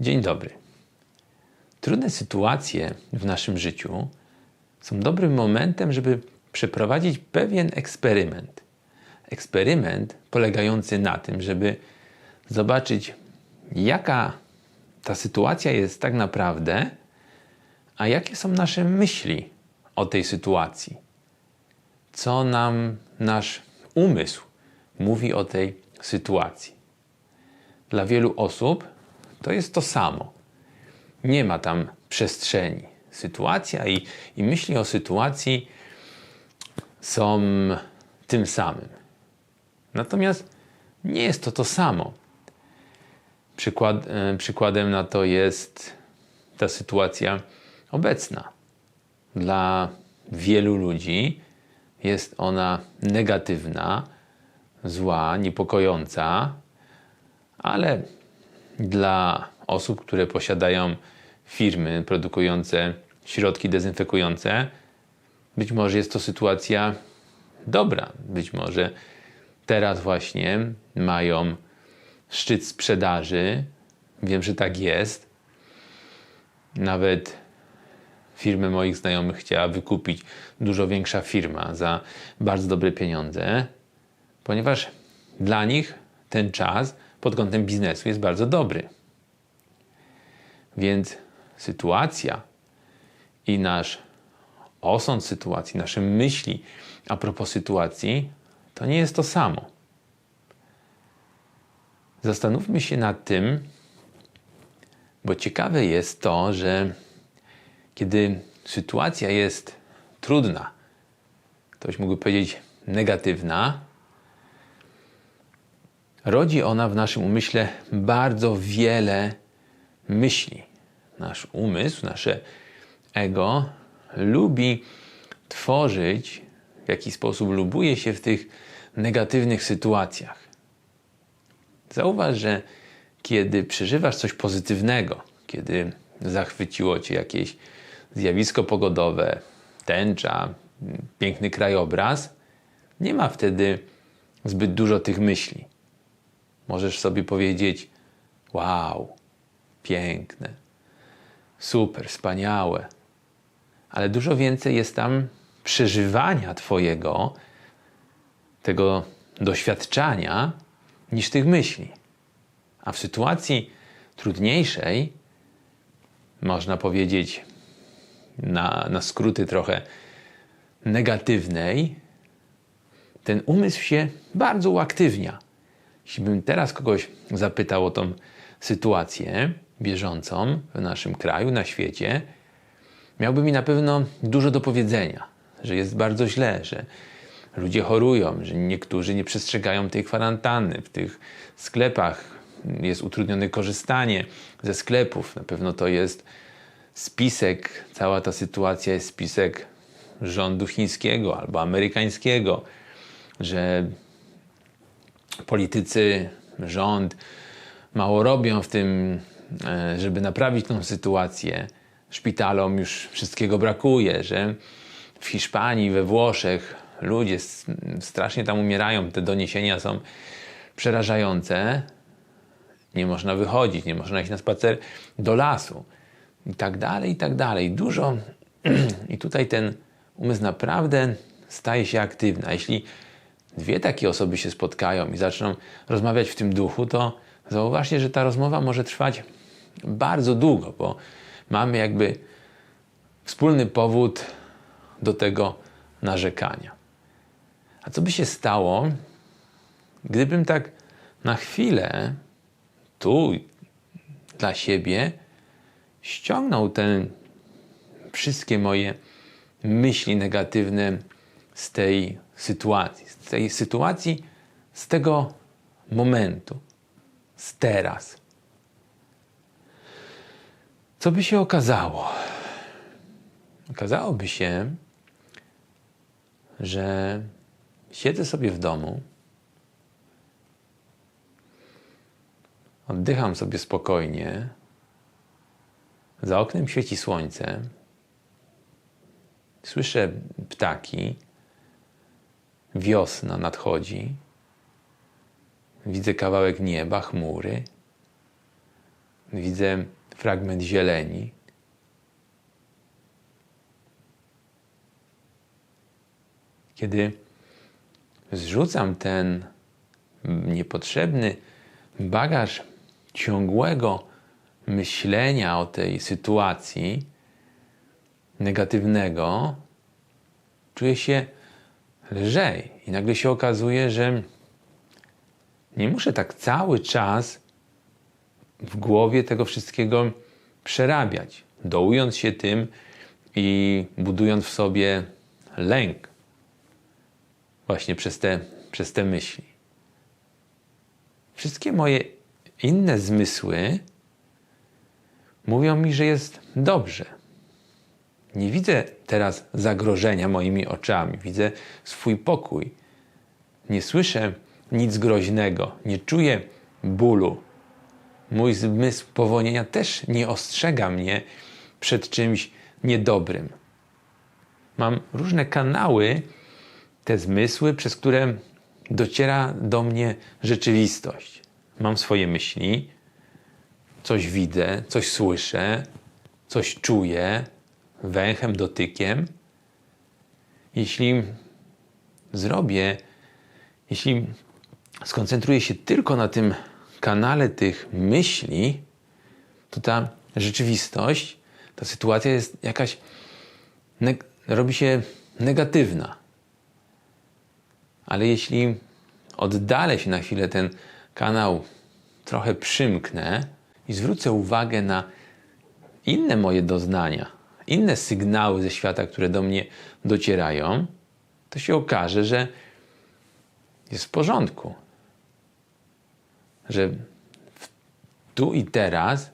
Dzień dobry. Trudne sytuacje w naszym życiu są dobrym momentem, żeby przeprowadzić pewien eksperyment. Eksperyment polegający na tym, żeby zobaczyć, jaka ta sytuacja jest tak naprawdę, a jakie są nasze myśli o tej sytuacji. Co nam nasz umysł mówi o tej sytuacji. Dla wielu osób to jest to samo. Nie ma tam przestrzeni. Sytuacja i, i myśli o sytuacji są tym samym. Natomiast nie jest to to samo. Przykład, e, przykładem na to jest ta sytuacja obecna. Dla wielu ludzi jest ona negatywna, zła, niepokojąca, ale dla osób, które posiadają firmy produkujące środki dezynfekujące, być może jest to sytuacja dobra. Być może teraz właśnie mają szczyt sprzedaży. Wiem, że tak jest. Nawet firmę moich znajomych chciała wykupić dużo większa firma za bardzo dobre pieniądze, ponieważ dla nich ten czas pod kątem biznesu jest bardzo dobry. Więc sytuacja i nasz osąd sytuacji, nasze myśli a propos sytuacji, to nie jest to samo. Zastanówmy się nad tym, bo ciekawe jest to, że kiedy sytuacja jest trudna, ktoś mógłby powiedzieć negatywna, rodzi ona w naszym umyśle bardzo wiele myśli. Nasz umysł, nasze ego lubi tworzyć, w jaki sposób lubuje się w tych negatywnych sytuacjach. Zauważ, że kiedy przeżywasz coś pozytywnego, kiedy zachwyciło cię jakieś zjawisko pogodowe, tęcza, piękny krajobraz, nie ma wtedy zbyt dużo tych myśli. Możesz sobie powiedzieć: Wow, piękne, super, wspaniałe. Ale dużo więcej jest tam przeżywania Twojego, tego doświadczania, niż tych myśli. A w sytuacji trudniejszej, można powiedzieć na, na skróty trochę negatywnej, ten umysł się bardzo uaktywnia. Jeśli bym teraz kogoś zapytał o tą sytuację bieżącą w naszym kraju, na świecie, miałby mi na pewno dużo do powiedzenia, że jest bardzo źle, że ludzie chorują, że niektórzy nie przestrzegają tej kwarantanny. W tych sklepach jest utrudnione korzystanie ze sklepów. Na pewno to jest spisek, cała ta sytuacja jest spisek rządu chińskiego albo amerykańskiego, że politycy, rząd mało robią w tym, e, żeby naprawić tą sytuację. Szpitalom już wszystkiego brakuje, że w Hiszpanii, we Włoszech ludzie strasznie tam umierają. Te doniesienia są przerażające. Nie można wychodzić, nie można iść na spacer do lasu i tak dalej, i tak dalej. Dużo. I tutaj ten umysł naprawdę staje się aktywny. A jeśli dwie takie osoby się spotkają i zaczną rozmawiać w tym duchu, to zauważcie, że ta rozmowa może trwać bardzo długo, bo mamy jakby wspólny powód do tego narzekania. A co by się stało, gdybym tak na chwilę tu dla siebie ściągnął te wszystkie moje myśli negatywne z tej sytuacji, z tej sytuacji, z tego momentu, z teraz. Co by się okazało? Okazałoby się, że siedzę sobie w domu, oddycham sobie spokojnie, za oknem świeci słońce, słyszę ptaki, wiosna nadchodzi, widzę kawałek nieba, chmury, widzę fragment zieleni. Kiedy zrzucam ten niepotrzebny bagaż ciągłego myślenia o tej sytuacji negatywnego, czuję się lżej. I nagle się okazuje, że nie muszę tak cały czas w głowie tego wszystkiego przerabiać, dołując się tym i budując w sobie lęk właśnie przez te, przez te myśli. Wszystkie moje inne zmysły mówią mi, że jest dobrze. Nie widzę teraz zagrożenia moimi oczami, widzę swój pokój. Nie słyszę nic groźnego, nie czuję bólu. Mój zmysł powonienia też nie ostrzega mnie przed czymś niedobrym. Mam różne kanały, te zmysły, przez które dociera do mnie rzeczywistość. Mam swoje myśli, coś widzę, coś słyszę, coś czuję węchem, dotykiem. Jeśli zrobię, jeśli skoncentruję się tylko na tym kanale tych myśli, to ta rzeczywistość, ta sytuacja jest jakaś, robi się negatywna. Ale jeśli oddalę się na chwilę ten kanał, trochę przymknę i zwrócę uwagę na inne moje doznania, inne sygnały ze świata, które do mnie docierają, to się okaże, że jest w porządku. Że tu i teraz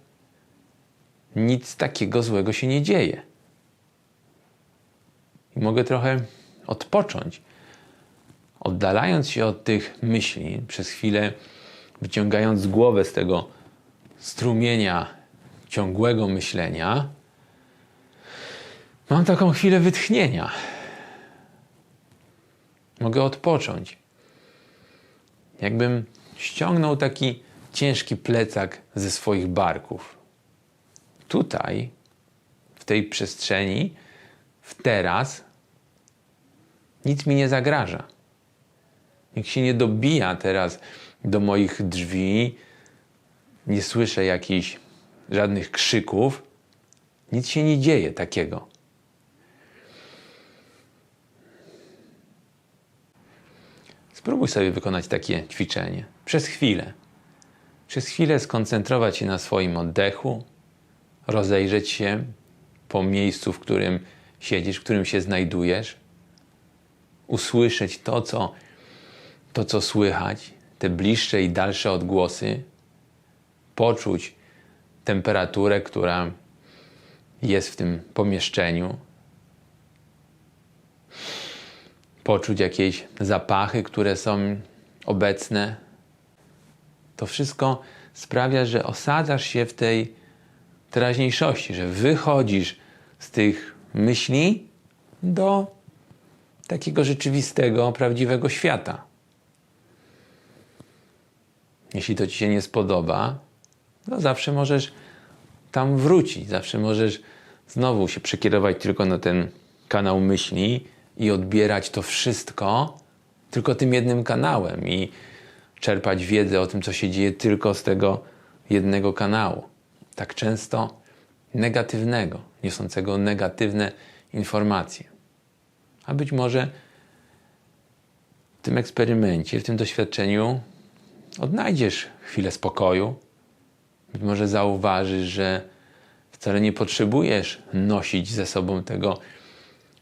nic takiego złego się nie dzieje. I mogę trochę odpocząć oddalając się od tych myśli, przez chwilę wyciągając głowę z tego strumienia ciągłego myślenia, mam taką chwilę wytchnienia. Mogę odpocząć. Jakbym ściągnął taki ciężki plecak ze swoich barków. Tutaj, w tej przestrzeni, w teraz, nic mi nie zagraża. Nikt się nie dobija teraz do moich drzwi. Nie słyszę jakichś żadnych krzyków. Nic się nie dzieje takiego. Spróbuj sobie wykonać takie ćwiczenie. Przez chwilę. Przez chwilę skoncentrować się na swoim oddechu, rozejrzeć się po miejscu, w którym siedzisz, w którym się znajdujesz, usłyszeć to, co to, co słychać, te bliższe i dalsze odgłosy, poczuć temperaturę, która jest w tym pomieszczeniu, poczuć jakieś zapachy, które są obecne. To wszystko sprawia, że osadzasz się w tej teraźniejszości, że wychodzisz z tych myśli do takiego rzeczywistego, prawdziwego świata. Jeśli to ci się nie spodoba, no zawsze możesz tam wrócić, zawsze możesz znowu się przekierować tylko na ten kanał myśli i odbierać to wszystko tylko tym jednym kanałem i czerpać wiedzę o tym, co się dzieje tylko z tego jednego kanału. Tak często negatywnego, niosącego negatywne informacje. A być może w tym eksperymencie, w tym doświadczeniu odnajdziesz chwilę spokoju. Być może zauważysz, że wcale nie potrzebujesz nosić ze sobą tego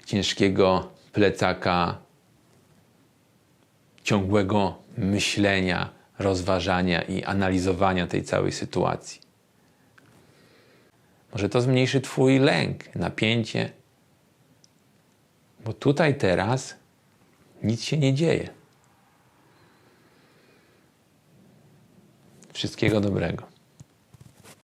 ciężkiego plecaka ciągłego myślenia, rozważania i analizowania tej całej sytuacji. Może to zmniejszy Twój lęk, napięcie, bo tutaj teraz nic się nie dzieje. Wszystkiego dobrego.